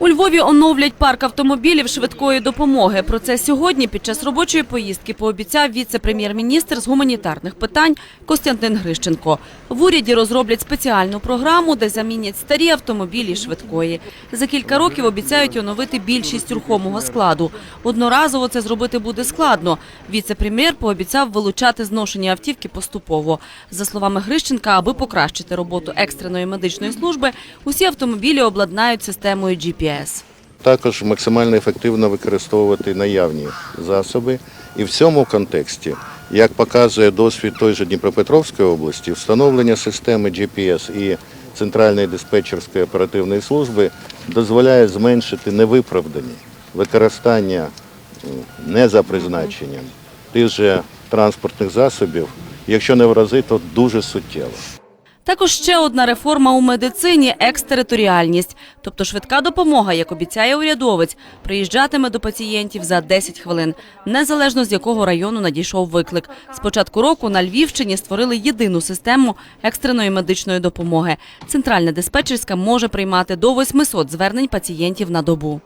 У Львові оновлять парк автомобілів швидкої допомоги. Про це сьогодні під час робочої поїздки пообіцяв віце-прем'єр-міністр з гуманітарних питань Костянтин Грищенко. В уряді розроблять спеціальну програму, де замінять старі автомобілі швидкої. За кілька років обіцяють оновити більшість рухомого складу. Одноразово це зробити буде складно. Віце-прем'єр пообіцяв вилучати зношені автівки поступово. За словами Грищенка, аби покращити роботу екстреної медичної служби, усі автомобілі обладнають системою GPS. Також максимально ефективно використовувати наявні засоби. І в цьому контексті, як показує досвід той же Дніпропетровської області, встановлення системи GPS і Центральної диспетчерської оперативної служби дозволяє зменшити невиправдані використання не за призначенням тих же транспортних засобів, якщо не в рази, то дуже суттєво. Також ще одна реформа у медицині – екстериторіальність. Тобто швидка допомога, як обіцяє урядовець, приїжджатиме до пацієнтів за 10 хвилин, незалежно з якого району надійшов виклик. З початку року на Львівщині створили єдину систему екстреної медичної допомоги. Центральна диспетчерська може приймати до 800 звернень пацієнтів на добу.